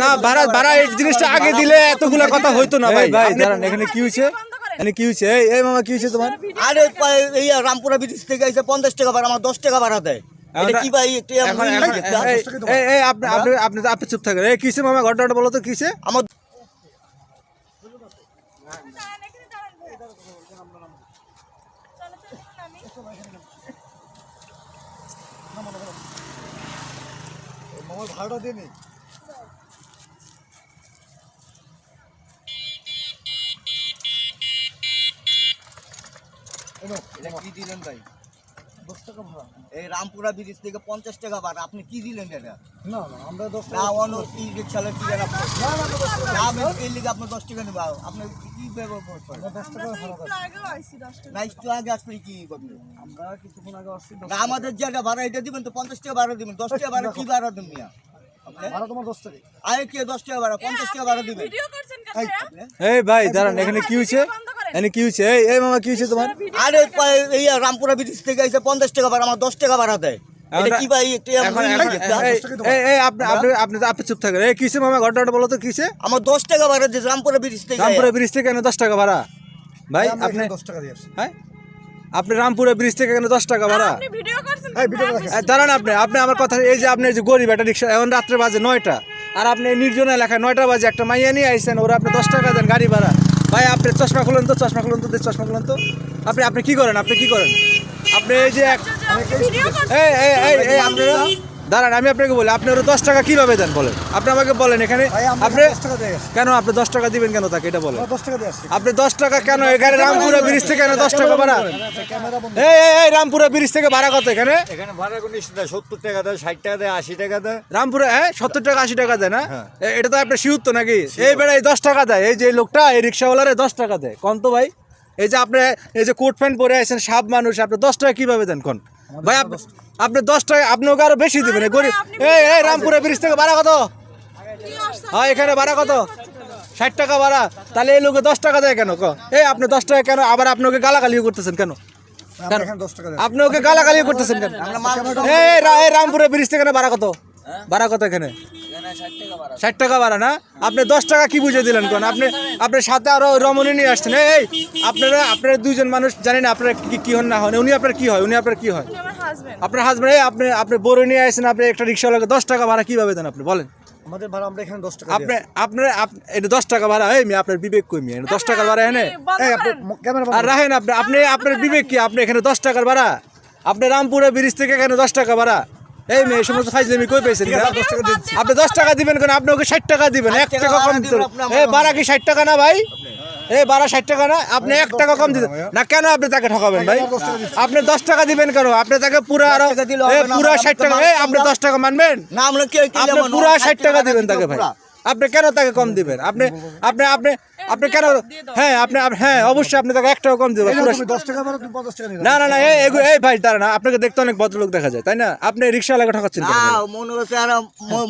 না ভাড়া ভাড়া এই জিনিসটা আগে দিলে এতগুলো কথা হইতো না ভাই। ভাই দাঁড়ান এখানে কি হয়েছে এখানে কি হয়েছে এই এই মামা কি হয়েছে তোমার? আরে পা- এই রামপুরা ব্রিজ থেকে এসে পঞ্চাশ টাকা ভাড়া আমার দশ টাকা ভাড়া দেয়। এটা কি ভাই? একটু এখন এখন এই- এই এই আপনি আপনি আপনি আপনি চুপ থাকেন। এই কিসে মামা ঘটনাটা বলো তো কিসে আমার ভাড়াটা দিয়ে এটা কি দিলেন ভাই? এই রামপুরা ব্রিজ থেকে পঞ্চাশ টাকা ভাড়া আপনি কি দিলেন এটা? না না আমরা দশ না অন্য ই রিক্সালে কি আপনি দশ টাকা নেব আপনি কি ব্যবহার করেন না একটু আগে আসলে কি করবেন আমরা কিছুক্ষণ আগে আসছি না আমাদের যেটা ভাড়া এটা দিবেন তো পঞ্চাশ টাকা ভাড়া দিবেন। দশ টাকা ভাড়া কি ভাড়া দেবেন মিয়া? ভাড়া তোমার দশ টাকা। আরে কে দশ টাকা ভাড়া? পঞ্চাশ টাকা ভাড়া দিবেন? এই ভাই দাঁড়ান এখানে কি হয়েছে? এখানে কি হয়েছে এই এই মামা কি হয়েছে তোমার? আরে এই রামপুরা ব্রিজ থেকে এসে পঞ্চাশ টাকা ভাড়া আমার দশ টাকা ভাড়া দেয়। আপনি আপনি আপনি আপনি চুপ থাকেন। এই কিসে মামা ঘটনাটা বলো তো কিসে আমার দশ টাকা ভাড়া দিয়েছে রামপুরা ব্রিজ থেকে রামপুরা ব্রিজ থেকে কেন দশ টাকা ভাড়া। ভাই আপনি দশ টাকা দিয়ে হ্যাঁ? আপনি রামপুরা ব্রিজ থেকে কেন দশ টাকা ভাড়া। ভিডিও করছেন এই দাঁড়ান আপনি আপনি আমার কথা এই যে আপনি যে গরিব একটা রিক্সা এখন রাত্রে বাজে নয়টা। আর আপনি নির্জন এলাকায় নয়টা বাজে একটা মাইয়া নিয়ে আইসেন ওরা আপনি দশ টাকা দেন গাড়ি ভাড়া। ভাই আপনি চশমা খুলেন তো চশমা খুলেন তো চশমা খুলেন তো আপনি আপনি কি করেন আপনি কি করেন আপনি এই যে এক ভিডিও করছেন এই এই এই এই আপনারা দাঁড়ান আমি আপনাকে বলি আপনি ওরা দশ টাকা কীভাবে দেন বলেন? আপনি আমাকে বলেন এখানে আপনি কেন আপনি দশ টাকা দিবেন কেন তাকে এটা বলেন। আপনি দশ টাকা কেন এখানে রামপুরা ব্রিজ থেকে কেন দশ টাকা ভাড়া। এই রামপুরা ব্রিজ থেকে ভাড়া কত এখানে? এখানে ভাড়া সত্তর টাকা দেয় ষাট টাকা দেয় আশি টাকা দেয়। রামপুরে হ্যাঁ সত্তর টাকা আশি টাকা দেয় না? এটা তো আপনার শিউর তো নাকি? এই বেড়ায় দশ টাকা দেয় এই যে লোকটা এই রিক্সাওয়ালারে দশ টাকা দেয় কন তো ভাই। এই যে আপনি এই যে কোট প্যান্ট পরে আছেন সাপ মানুষ আপনি দশ টাকা কীভাবে দেন কোন? ভাই আপনি আপনি দশ টাকা আপনি ওকে আরও বেশি দিবেন এই গরিব এই এই রামপুরে ব্রিজ থেকে ভাড়া কত হ্যাঁ এখানে ভাড়া কত ষাট টাকা ভাড়া তাহলে এই লোকে দশ টাকা দেয় কেন এই আপনি দশ টাকা কেন আবার আপনি ওকে গালাগালিও করতেছেন কেন আমরা এখানে দশ টাকা দিয়ে আপনি ওকে গালাগালি করতেছেন কেন এই এই রা- এই রামপুরে ব্রিজ থেকে ভাড়া কত ভাড়া কত এখানে ষাট টাকা ভাড়া না? আপনি দশ টাকা কি বুঝে দিলেন কোন? আপনি আপনার সাথে আরও রমণী নিয়ে আসছেন। এই আপনারা আপনারা দুইজন মানুষ জানেন আপনারা কি কি হন না হন। উনি আপনার কি হয়? উনি আপনার কি হয়? আপনার হাজবেন্ড এই আপনি আপনি বড় নিয়ে আসছেন আপনি একটা রিক্সাওয়ালাকে দশ টাকা ভাড়া কীভাবে দেন আপনি? বলেন। আমাদের ভাড়া আমরা এখানে দশ টাকা আপনি আপনার আপ- এটা দশ টাকা ভাড়া এই মেয়ে, আপনার বিবেক কই মেয়ে? দশ টাকার ভাড়া এনে? এই আপনি ক্যামেরা আর রাখেন আপনি আপনি আপনার বিবেক কি? আপনি এখানে দশ টাকার ভাড়া? আপনি রামপুরে ব্রিজ থেকে এখানে দশ টাকা ভাড়া? এই মেয়ে সমস্ত ফাইজলামি কই পেয়েছেন আপনি দশ টাকা দিবেন কেন? আপনি ওকে ষাট টাকা দিবেন এক টাকা কম এই ভাড়া কি ষাট টাকা না ভাই? এই বারা ষাট টাকা না? আপনি এক টাকা কম দিতেন না কেন আপনি তাকে ঠকাবেন ভাই? আপনি দশ টাকা দিবেন। কেন? আপনি তাকে পুরো আরও পুরা ষাট টাকা আপনি দশ টাকা মানবেন? না আপনি পুরো ষাট টাকা দিবেন তাকে ভাই। আপনি কেন তাকে কম দিবেন? আপনি আপনি আপনি আপনি কেন হ্যাঁ আপনি হ্যাঁ অবশ্যই আপনি তাকে এক টাকা কম দিবেন না না না এই এই ভাই দাঁড়ান আপনাকে দেখতে অনেক ভদ্রলোক দেখা যায় তাই না? আপনি রিক্সা লাগা ঠকাচ্ছেন? মনে হচ্ছে আর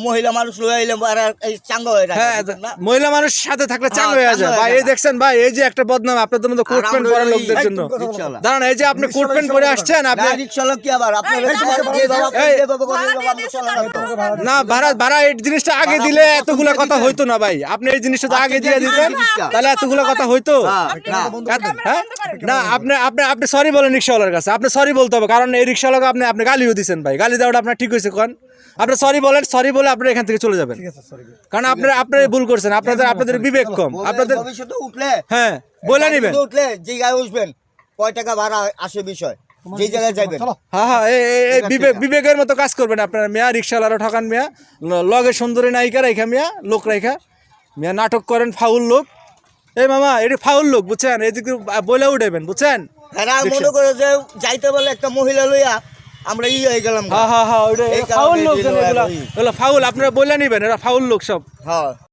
মহিলা মানুষ লয়ে আইলে আর এই চাঙ্গা হয়ে হ্যাঁ না? মহিলা মানুষ সাথে থাকলে চাঙ্গ হ্যাঁ, হয়ে যায়। ভাই এই দেখছেন ভাই এই যে একটা বদনাম আপনাদের মতো কোট প্যান্ট পরা লোকদের জন্য। দাঁড়ান এই যে আপনি কোট প্যান্ট পরে আসছেন আপনি না, রিক্সাওয়ালা কি আবার? আপনার না। না ভাড়া ভাড়া এই জিনিসটা আগে দিলে এতগুলো কথা হইতো না ভাই। আপনি এই জিনিসটা আগে দিয়ে দিতেন। তাহলে এতগুলো কথা হইতো। হ্যাঁ, না। এত- হ্যাঁ? না আপনি আপনি আপনি সরি বলেন রিক্সাওয়ালার কাছে। আপনি সরি বলতে হবে কারণ এই রিক্সাওয়ালাকে আপনি আপনি গালিও দিচ্ছেন ভাই। গালি দেওয়াটা আপনার ঠিক হয়েছে কোন? আপনি সরি বলেন সরি বলে আপনি এখান থেকে চলে যাবেন। ঠিক আছে সরি কারণ আপনারা আপনারা ভুল করছেন আপনাদের আপনাদের বিবেক কম। আপনাদের উঠলে হ্যাঁ বলে নিবেন। উঠলে যে গায়ে উঠবেন কয় টাকা ভাড়া আসে বিষয়? যে জায়গায় যাইবেন। হ্যাঁ হ্যাঁ এই বিবেক বিবেকের মতো কাজ করবেন আপনারা। মিয়া রিক্সাওয়ালারা ঠকান মিয়া। লগে সুন্দরী নায়িকা রাইখা মিয়া লোক রাইখা। মিয়া নাটক করেন ফাউল লোক। এই মামা এটি ফাউল লোক বুঝছেন? এদিকে বলে উঠাবেন বুঝছেন? এরা মনে করে যে যাইতে বলে একটা মহিলা লইয়া আমরা ই হয়ে গেলাম হ্যাঁ হ্যাঁ হ্যাঁ ফাউল লোক ফাউল আপনারা বলে নিবেন এরা ফাউল লোক সব। হ্যাঁ।